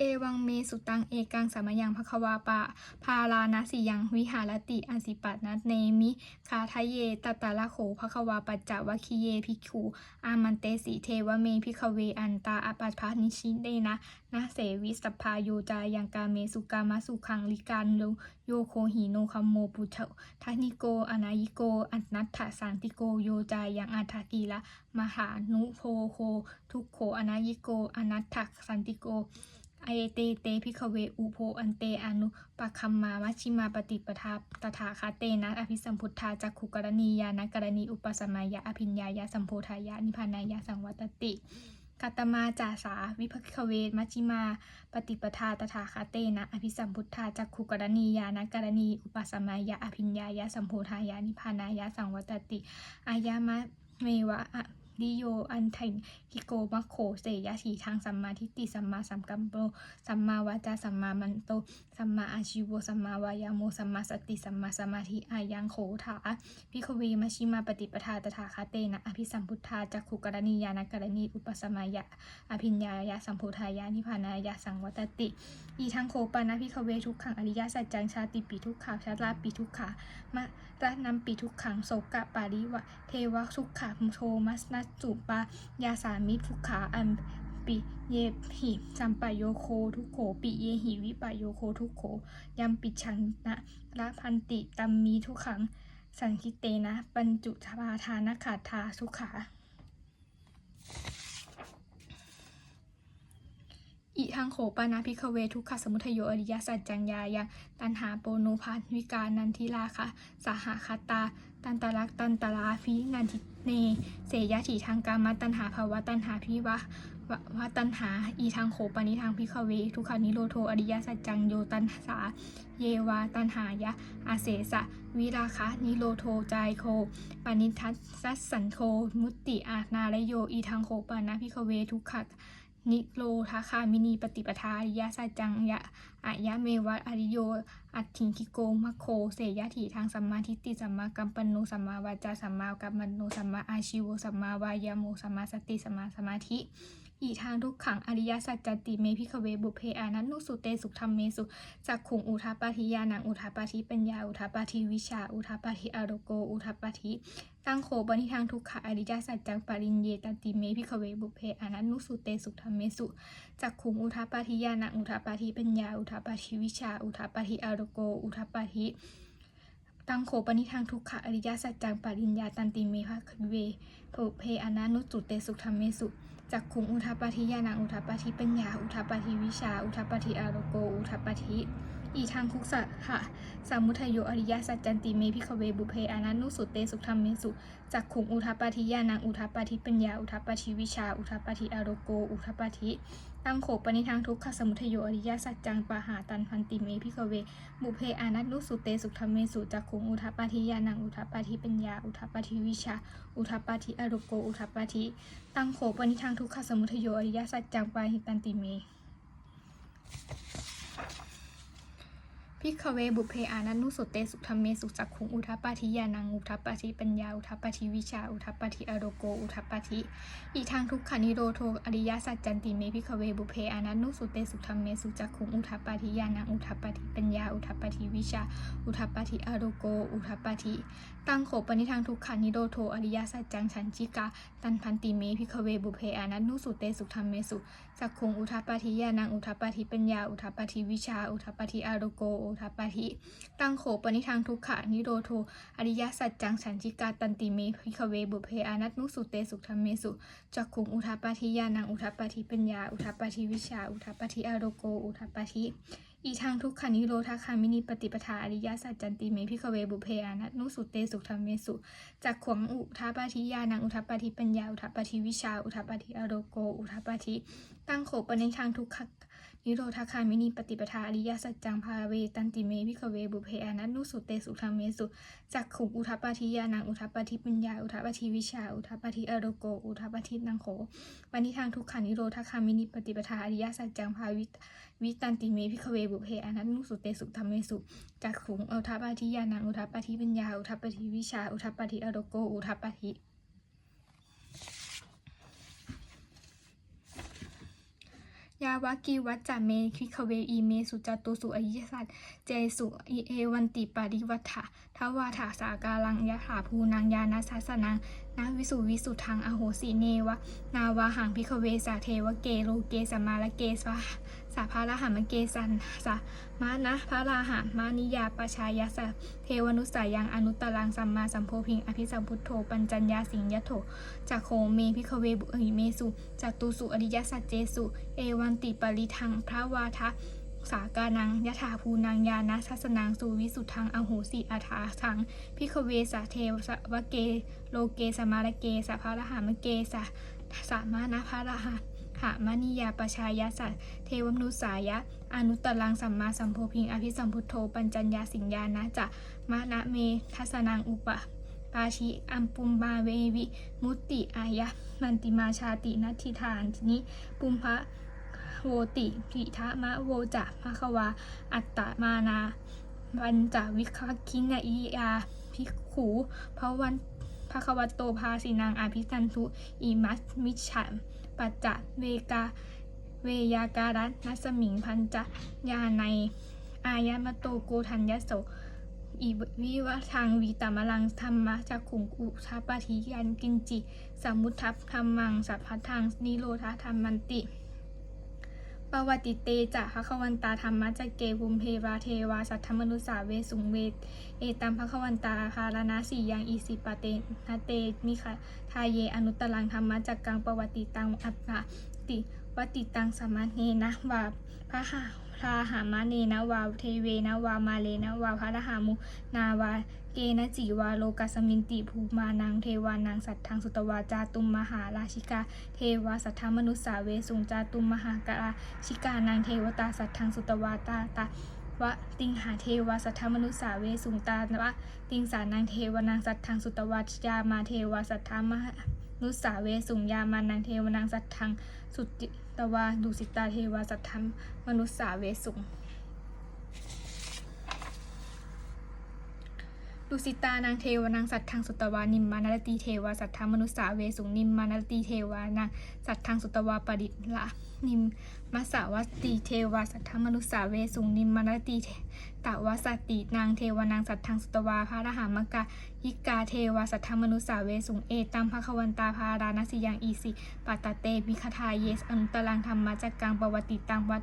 เอวังเมสุตังเอกังสามยังภควาปะ พาลานะสิยังวิหารติอสิปัตนะเนมิคาทะเยตตะละโขภควาปัจจวคีเยภิกขุอามันเตสีเทวเมพิกเวอันตาอปัฏพานิชิเดนะนะเสวิสพพาโยจายังกาเมสุกามาสุขังลิการโลโยโคหิโนคัมโมปุเถทานิโกอนายิโก อัตนัตถสันติโกโยจายังอัฏฐกีละมหานุโพโค ทุกโขอนายิโกอนัตถสันติโก ไอเตเตพิกเวอุโพอันเตอนุปคัมมามัชชิมาปฏิปทาตถาคาเตนะอภิสัมพุทธาจักขุกรณียานกรณีอุปสมัยะอภิญญายะสัมโพธายะนิพานายะสังวัตติกัตมาจาสาวิภคเวมัชชิมา ปฏิปทาตถาคาเตนะอภิสัมพุทธาจักขุกรณียานกรณีอุปสมัยะอภิญญายะสัมโพธายะนิพานายะสังวัตติอายามะเมวะ ดิโย อันเทงฮิโกมะโขเสยะถีทางสัมมาทิฏฐิสัมมาสัมกัมโปสัมมาวาจาสัมมามันโต สัมมาอาชีวสัมมาวายาโมสัมมาสติสัมมาสมาธิอายังโขถาพิคเวมชิมาปฏิปทาตถาคาเตนะอภิสัมพุทธาจักขุกรณียานกรณีอุปสมัยะอภิญญายะสัมโพธายะนิพานายะสังวัตติ อีทังโคปานะพิคเวทุกขังอริยสัจจังชาติปีทุกขาชาลาปีทุกขามะระนำปีทุกขังโสกะปาริวะเทวะทุกขาโทมัสนัสสุปายาสามิทุกขาอันปิเยหิสัมปโยโคทุโขปิเยหิวิปโยโคทุโขยัมปิชังนะละพันติตัมมีทุกขังสังคิเตนะปัญจุทาทานขาทาทุขาอิทังโขปานาพิคเวทุกขสมุทโยอริยสัจจังยายังตันหาโปโนพานวิกานันทิลาคะสหาคตาตันตรักตันตราฟินันทิเน เสยถีทางกามาตันหาภาวะตันหาพิวะวะวะตันหา อีทางโขปนิทางพิคเว ทุกขานิโรโทอริยสัจจังโยตันสา เยวาตันหายะ อาเสสะ วิราคะ นิโรโทจายโคปนิทัสสัสนโค มุตติอานาลโย อีทางโขปนาพิคเว ทุกข นิโรธาคามินีปฏิปทาอริยสัจจังยะอายะเมวะอริโย อัตถิงคิโกมะโค เสยะถีทางสัมมาทิฏฐิสัมมากัมปันโนสัมมาวาจาสัมมากัมมันโนสัมมาอาชิวสัมมาวายาโมสัมมาสติสัมมาสมาธิอีทางทุกขังอริยสัจจติเมพิคเวบุเพอานันนุสุเตสุธรรมเมสุจักขุงอุทาปาทิยานังอุทาปาทิปัญญาอุทาปาทิวิชา อุทาปาทิอารโก อุทาปาทิ ตั้งโขบนิทางทุกขะอริยสัจจังปริญเยตติเมพิคเวบุเพอนันนุสุเตสุธรรมเมสุจักขุงอุทปาทิยานังอุทปาทิปัญญาอุทปาทิวิชา อุทปาทิอารโก อุทปาทิตังโขปนิทางทุกขะอริยสัจจังปริญญาตันติเมภคเวปุเพอนานุจุเตสุธรรมเมสุจักขุงอุทปาทิยานังอุทปาทิปัญญา อุทปาทิวิชา อุทปาทิอารโก อุทปาทิ อีทางคุกสะหะสามุทโยอริยสัจจันติเมพิคเวบุเพอานันนุสุเตสุธรรมเมสุจักขุงอุทาปาทิยานังอุทาปาทิปัญญาอุทาปาทิวิชา อุทาปาทิอารโก อุทาปาทิตั้งโขปนิทางทุกขสมุทโยอริยสัจจังปะหาตันพันติเมพิคเวบุเพอานัตนุสุเตสุธรรมเมสุจักขุงอุทาปาทิยานังอุทาปาทิปัญญาอุทาปาทิวิชาอุทาปาทิอารโกอุทาปาทิตั้งโขปนิทางทุกขสมุทโยอริยสัจจังปาหิตันติเม พิกเวบุเพอานันนุสุเตสุธรรมเมสุจักขุงอุทัปปาทิยานังอุทัปปาทิปัญญาอุทัปปาทิวิชาอุทัปปาทิอโรโกอุทัปปาทิอีทางทุกขานิโรโทอริยสัจจันติเมพิกเวบุเพอานันนุสุเตสุธรรมเมสุจักขุงอุทัปปาทิยานังอุทัปปาทิปัญญาอุทัปปาทิวิชาอุทัปปาทิอโรโกอุทัปปาทิตั้งโขปนิทางทุกขานิโรโทอริยสัจจังฉันจิกาตันพันติเมพิกเวบุเพอานันนุสุเตสุธรรมเมสุ สักคงอุทัปปาทิยานังอุทัปปาทิปัญญา อุทัปปาทิวิชา อุทัปปาทิอารุโก อุทัปปาทิตั้งโขปนิทางทุกขะนิโรโท อริยสัจจังฉันจิกาตันติเมพิคเวบุเพอานัตนุสุเตสุธรรมเมสุจักคงอุทัปปาทิยานังอุทัปปาทิปัญญา อุทัปปาทิวิชา อุทัปปาทิอารุโก อุทัปปาทิอีทางทุกขานิโรธาคามินีปฏิปทาอริยสัจจันติเมพิคเวบุเพอานัตนุสุเตสุธรรมเมสุจากขวงอุทัปปาทิยานังอุทัปปาทิปัญญาอุทัปปาทิวิชา อุทัปปาทิอโรโก อุทัปปาทิตั้งโขปนิทางทุกข นิโรธาคามินีปฏิปทาอริยสัจจังภาเวตันติเมพิคเวบุเพอานันนุสุเตสุธรรมเมสุจักขุงอุทัปปาทิยานังอุทัปปาทิปัญญาอุทัปปาทิวิชาอุทัปปาทิอโรโกอุทัปปาทินังโขปณิทางทุกขานิโรธาคามินีปฏิปทาอริยสัจจังภาวิวิตันติเมพิคเวบุเพอานันนุสุเตสุธรรมเมสุจักขุงอุทัปปาทิยานังอุทัปปาทิปัญญาอุทัปปาทิวิชาอุทัปปาทิอโรโกอุทัปปาทิ ยาวากิวัจจเมคิคเวอีเมสุจตุสุอิยสัจเจสุอิเอวันติปาริวัฏฐะทวาถาสาการังยะถาภูนางยานาสัสนังนาวิสุวิสุทังอโหสิเนวะ นาวาหังพิคเวสาเทวเกโลเกสมาลเกสวะ สาภาระหามเกสันสะมานะพระราหามานิยาปชายสะเทวนุสายังอนุตตรังสัมมาสัมโพธิง อภิสัมพุทโธปัญจัญญาสิงยโถจากโคเมพิคเวบุหิเมสุจากตูสุอริยสัจเจสุ เอวันติปริทังพระวาทะสากานังยะถาภูนังยานะทัสนังสุวิสุทังอโหสิอาถาสังพิคเวสะเทวสะวะเก โลเกสมาลเกสะพระรหามเกสะสามานะพระรหา หามนิยาปชายาสัตเทวมนุสายะ อนุตตรังสัมมาสัมโพธิง อภิสัมพุทโธ ปัญจัญญาสิงญานะจะมานะเมทัสนังอุปะปาชิอัมปุมบาเววิ มุตติอายะ มันติมาชาตินัตถิทานทีนี้ปุมพะโวติพิทะมะโวจะภะควา อัตตมานาวันจวิคคินอิยาภิกขูพระวัน ภะคะวะโตภาสินังอาภิสันทุอิมัสมิจฉาปัจจะเวกาเวยาการัตนัสมิงพันจะยาใน อายะมโตโกทัญญโสอีวิวะทางวีตามลังธรรมะจักขุงอุชาปฏิยันกินจิสมมุทัพธรรมังสัพพทังนิโรธาธรรมันติ ปวัติเตจะภควันตาธรรมะจะเกภุมเพวาเทวา สัทธมนุสาเวสุงเวตเอตัมภควันตาภารณาสียังอิสิปะเตนะเตมิคะทายเยอนุตตลังธรรมะจักกังปวัติตังอัปปะติ วติตังสมาเนนะวาพระหาพราหามาเนนะวาเทเวนะวามาเลนะวาพระรหามุนาวาเกนะจีวาโลกัสมินติภูมานังเทวานังสัทธังสุตวาจาตุมมหาราชิกา เทวาสัทธมนุสสาเวสุงจาตุมมหากราชิกานังเทวตาสัทธังสุตวาตาตาวะติงหาเทวาสัทธมนุสาเวสุงตาวะติงสานังเทวานังสัทธังสุตวาจามาเทวาสัทธมนุสาเวสุงยามานังเทวานังสัทธังสุติ ตวาดุสิตาเทวาสัทธมนุษสาเวสุง ดุสิตานางเทวานางสัตทังสุตวานิมมานารตีเทวาสัทธามนุสสาเวสุงนิมมานารตีเทวานางสัททังสุตวาปดิละนิมมัสสาวัตีเทวาสัทธามนุสสาเวสุงนิมมานารตีตาวาสตตินางเทวานางสัตทธังสุตวาพระรหามกายิกาเทวาสัทธามนุสสาเวสุงเอตัมภควันตาภาราณสิยังอีสิปัตตเตมิคทาเยสอนุตตรังธรรมะจักกังปวัติตังวัต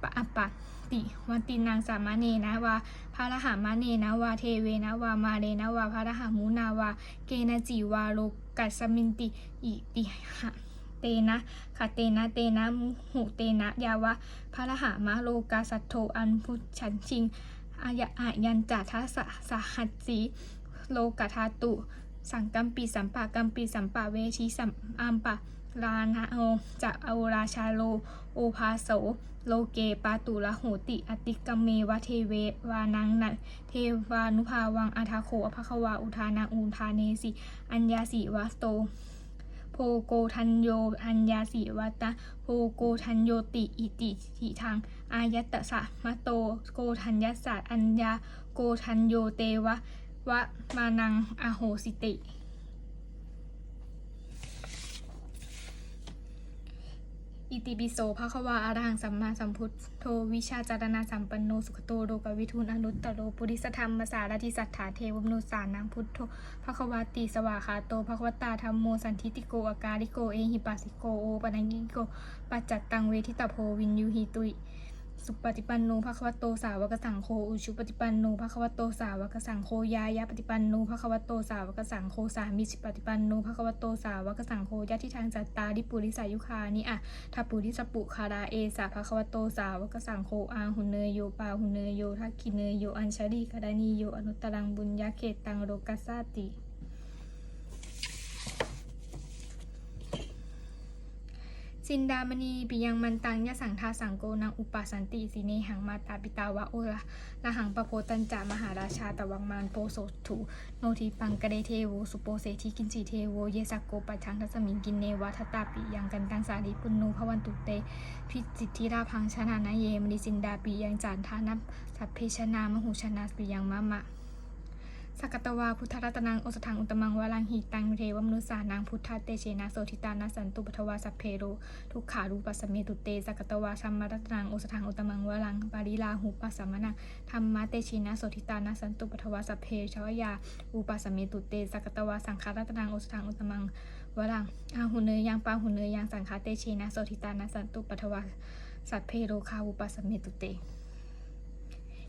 ปะอปะ ติวันตินางสามาเณนะวาพระรหามาเนนะวาเทเวนะวามาเรนะวาพระรหามุนาวาเกนะจิวาโลกัสมินติอิติหะเตนะคาเตนะเตนะมุหุเตนะยาวะพระรหามะโลกาสัตโธอันพุชันชิงอายะอายันจัทสะสหัสสีโลกธาตุ สังกัมปีสัมปะกัมปีสัมปะเวชีสัมอัมปะ ลานะโอจะโอราชาโล โอภาโส โลเกปาตุละโหติ อติกเมวะเทเววานังนัเทวานุภาวังอาทาโขอภควาอุทานาอุทาเนสิ อัญญาสิวัสโตโพโกทันโยอัญญาสิวัตะโพโกทันโยติอิติทิทางอายัตสะมะโตโกทัญญาสะอัญญาโกทันโยเตวะวะมานังอโหสิติ อิติปิโสภะคะวาอะระหังสัมมาสัมพุทโธวิชาจารณาสัมปันโนสุขโตโลกวิทูลอนุตตโรปุริสธรรมสารติสัทธาเทวมนุสานังพุทโธภะคะวาติสวาคาโตภะคะวตาธรรมโมสันทิติโกอากาลิโกเอหิปัสสิโกโอปะนังกิโกปัจจัตตังเวทิตาโพวินยูหิตุย สุปฏิปันโนภะคะวะโตสาวกสังโฆอุชุปฏิปันโนภะคะวะโตสาวกสังโฆยายะปฏิปันโนภะคะวะโตสาวกสังโฆสามิจิปฏิปันโนภะคะวะโตสาวกสังโฆยะทิทางจัตตาดิปุริสายุคานิอะทัปปุริสปุคาราเอสาภะคะวะโตสาวกสังโฆอาหุเนยโยปาหุเนยโยทักขิเนยโยอัญชลีกดานีโยอนุตตรังบุญญาเขตังโลกัสสาติ สินดามณีปิยังมันตังยะสังทาสังโกนังอุปสันติสีเนหังมาตาปิตาวะโอละละหังปะโพตันจามหาราชาตะวังมานโปโสถุโนทีปังกะเดเทโวสุโปเสทิกินจิเทโวเยสักโกปัจชังทัสมิงกินเนวะทตาปิยังกันตังสาลิปุณโนภวันตุเตพิจิตทิราพังชนะนาเยมณิสินดาปิยังจานทานับสัพเพชนามหูชนะปิยังมะมะ สักกตวาพุทธรัตนังโอสถังอุตมังวาลังหิตังเทวมนุสานังพุทธเตเชนะโสทิตานาสันตุปทวาสัพเพโรทุกขารูปัสเมตุเตสักกตวาชัมมารัตนังโอสถังอุตมังวาลังปาริลาหูปัสสมนังธรรมะเตเชนะโสทิตานาสันตุปทวาสัพเพชวยาอุปัสเมตุเตสักกตวาสังขารัตนังโอสถังอุตมังวาลังอาหุเนยยังปาหุเนยยังสังฆาเตเชนะโสทิตานาสันตุปทวาสัพเพโรคาอุปัสเมตุเต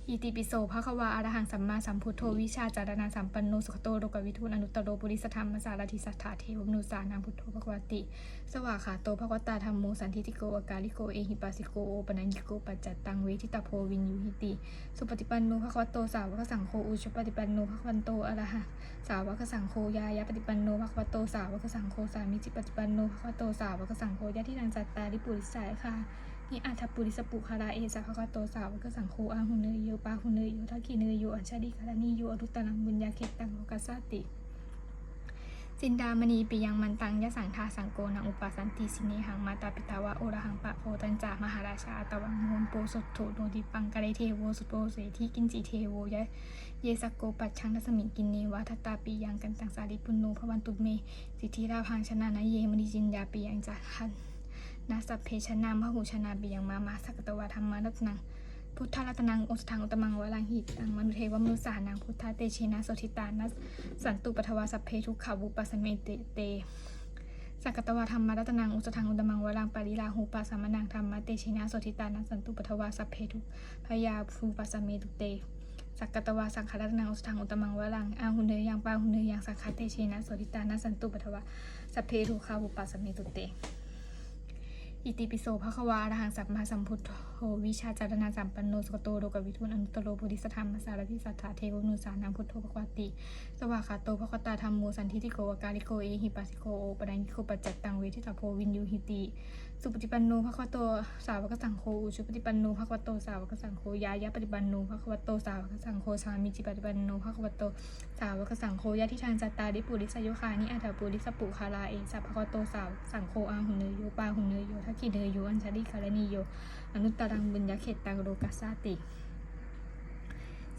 อิติปิโสภะควาอรหังสัมมาสัมพุทโธวิชาจารณะสัมปันโนสุขโตโลกวิทูลอนุตตโรปุริสธรรมสารทิสัทธาเทวมนุสานังพุทโธภควติ สวากขาโตภควตาธรรมโมสันทิติโกอากาลิโกเอหิปัสสิโกโอปนัญญิโกปัจจัตตังเวทิตาโพวินยูหิติ สุปฏิปันโนภควโตสาวกสังโฆอุชปฏิปันโนภควันโตอระหะสาวกสังโฆยายาปฏิปันโนภควโตสาวกสังโฆสามิจิปฏิปันโนภควโตสาวกสังโฆยะที่นังจัตตาริปุริสายค่ะ นิอัฏฐปุริสปุคาราเอสะภะคะโตสาวก็สังโฆอาหุเนยโยปาหุเนยโยทักขิเนยโยอัญชาดิคารณีโยอรุตตรังบุญญาเขตตังโลกัสสาติจินดามณีปิยังมันตังยะสังทาสังโกนังอุปสันติสิเนหังมาตาปิตาวะโอระหังปะโพตัญจามหาราชาตวังโหนโปสดโถโนติปังกะเรเทโวสุโตเสทีกินจิเทโวยะเยสกโกปัจชังทัสมิกินเนวะทัตตาปิยังกันตังสาริปุณโนภวันตุเมสิทธิราพังชนะนะเยมณีจินยาปิยังจักขัน นาสัพเพชนามพหูชนาบียังมามาสักกตวาธรรมารัตนัง พุทธรัตนังโอสถังอุตมังวลังหิตังมนุเทวมนุสานังพุทธเตเชนะโสทิตานัสสันตุปทวาสัพเพทุกขาวุปัสสเมเตเตสักตวาธรรมรัตนังอุสถังอุตมังวลังปาริลาหูปัสสมนังธรรมะเตเชนะโสทิตานัสสันตุปทวาสัพเพทุพยาภูปัสสเมตุเตสักกตวาสังขารตนังอุสถังอุตมังวลังอาหุเนยยังปาหุเนยยังสังฆเตเชนะโสทิตานัสสันตุปทวาสัพเพทุขาวุปัสสเมตุเต อิติปิโสภะควาอะรหังสัมมาสัมพุทโธวิชาจารณะสัมปันโนสุขโตโลกวิทูลอนุตโรโพธิสธรรมสารพิสัทธาเทวมนุสานังพุทโธภควติ สวากขาโตภควตาธรรมโมสันทิติโกอากาลิโกเอหิปัสสิโกโอปนัญญิโกปัจจัตตังเวทิตาโพวินยูหิติ สุปฏิปันโนภควโตสาวกสังโฆอุชุปฏิปันโนภควโตสาวกสังโฆยายะปฏิปันโนภควโตสาวกสังโฆสามิจิปฏิปันโนภควโตสาวกสังโฆยะที่ทางจัตตาดิปุริสยุคานิอัตถปุริสปุคาราเอสัพพะโตสาวสังโฆอาหุเนยโยปาหุเนยโยทักขิเนยโยอัญชลิคารณีโยอนุตตรังบุญญาเขตตังโลกัสสาติ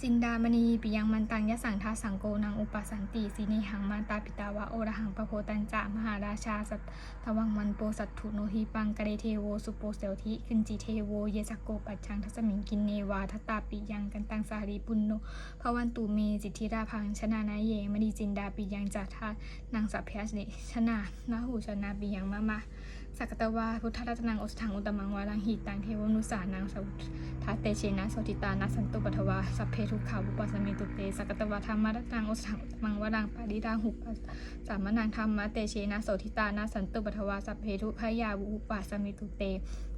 จินดามณีปิยังมันตังยะสังทาสังโกนังอุปสันติสีเนหังมาตาปิตาวะโอระหังปะโพตัญจะมหาราชาสัตทวังมันโปสัตถุโนหิปังกะเรเทโวสุโปเสวทิคินจิเทโวเยสกโกปัจชังทัสมิงกินเนวาทตาปิยังกันตังสารีปุณโนพระวันตูเมจิตธิราพังชนานาเยมณีจินดาปิยังจัตทานางสัพพยสนิชนานาหูชนาปิยังมามา สักตวาพุทธรัตนังอสถังอุตมังวาลังหิตังเทวนุสานังสวุทัเตเชนะโสติตานัสันตุปทวาสัพเพทุกขาบุปัสสเมตุเตสักตวาธรรมรัตนังอสถังอุตมังวาลังปาริดาหุปัสามนังธรรมะเตเชนะโสติตานัสันตุปทวาสัพเพทุพยาบุปัสสเมตุเต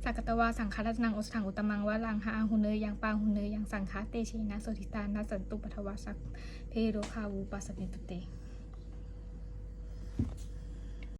สักตวาสังฆรัตนังอสถังอุตมังวะลังหาหุเนยยังปางหุเนยยังสังฆาเตเชนะโสติตานัสันตุปทวาสัพเพโรคาวูปัสสมิตุเต